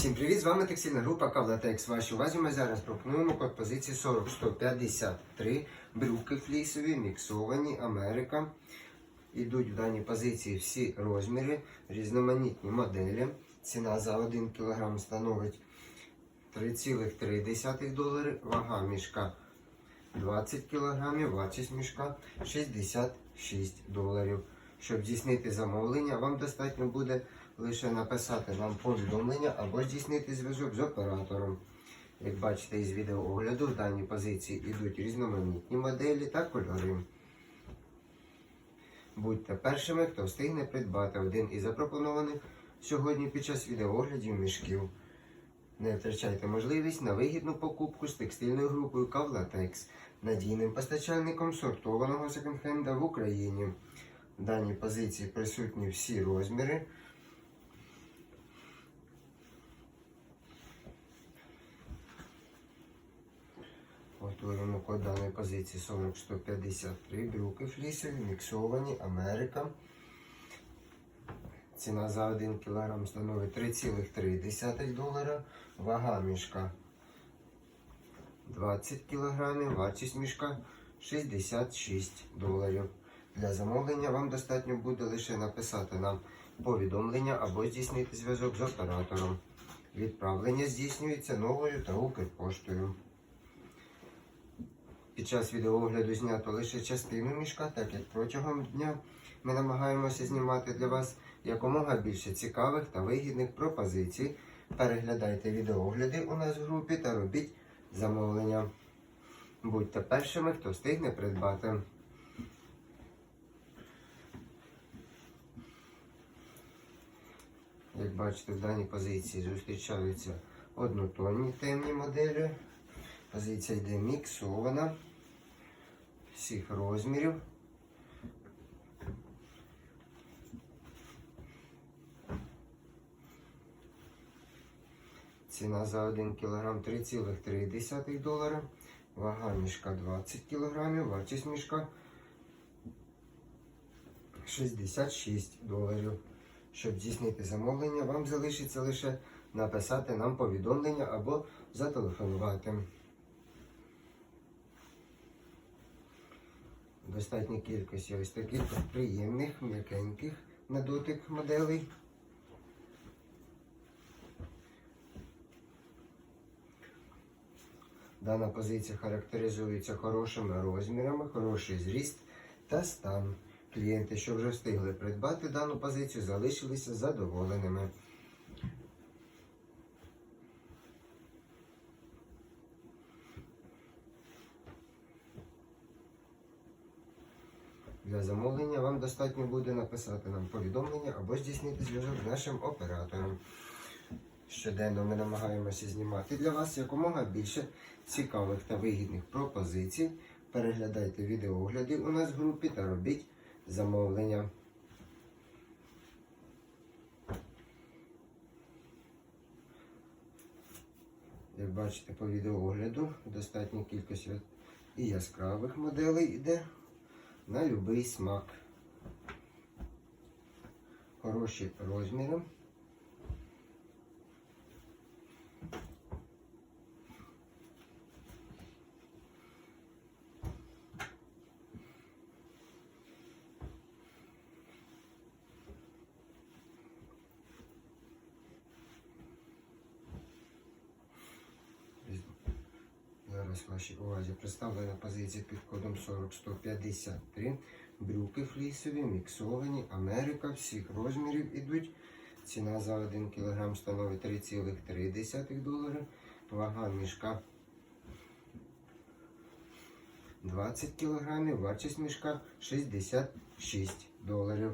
Всім привіт! З вами текстильна група Кавлатекс. Вашій увазі ми зараз пропонуємо код позиції 40153 брюки флісові, міксовані, Америка. Ідуть в даній позиції всі розміри, різноманітні моделі. Ціна за 1 кг становить 3,3 долари, вага мішка 20 кг, вартість мішка 66 доларів. Щоб здійснити замовлення, вам достатньо буде лише написати нам повідомлення або здійснити зв'язок з оператором. Як бачите із відеоогляду, в даній позиції йдуть різноманітні моделі та кольори. Будьте першими, хто встигне придбати один із запропонованих сьогодні під час відеооглядів мішків. Не втрачайте можливість на вигідну покупку з текстильною групою Кавлатекс, надійним постачальником сортованого секонд-хенда в Україні. В даній позиції присутні всі розміри. Повторюємо код даної позиції 40153, брюки флісові, міксовані, Америка. Ціна за 1 кг становить 3,3 долара. Вага мішка 20 кг, вартість мішка 66 доларів. Для замовлення вам достатньо буде лише написати нам повідомлення або здійснити зв'язок з оператором. Відправлення здійснюється новою та Укрпоштою. Під час відеоогляду знято лише частину мішка, так як протягом дня ми намагаємося знімати для вас якомога більше цікавих та вигідних пропозицій. Переглядайте відеоогляди у нас в групі та робіть замовлення. Будьте першими, хто встигне придбати. Як бачите, в даній позиції зустрічаються однотонні темні моделі. Позиція йде міксована всіх розмірів. Ціна за 1 кг 3,3 долара. Вага мішка 20 кг, вартість мішка 66 доларів. Щоб здійснити замовлення, вам залишиться лише написати нам повідомлення або зателефонувати. В достатній кількості ось таких приємних, м'якеньких на дотик моделей. Дана позиція характеризується хорошими розмірами, хороший зріст та стан. Клієнти, що вже встигли придбати дану позицію, залишилися задоволеними. Для замовлення вам достатньо буде написати нам повідомлення або здійснити зв'язок з нашим оператором. Щоденно ми намагаємося знімати для вас якомога більше цікавих та вигідних пропозицій. Переглядайте відеоогляди у нас в групі та робіть замовлення. Як бачите по відеоогляду, достатня кількість і яскравих моделей йде на будь-який смак. Хороші розміри. Зараз вашій увазі представлена позиція під кодом 40153. Брюки флісові, міксовані, Америка, всіх розмірів ідуть. Ціна за 1 кг становить 3,3 долари. Вага мішка 20 кг, вартість мішка 66 доларів.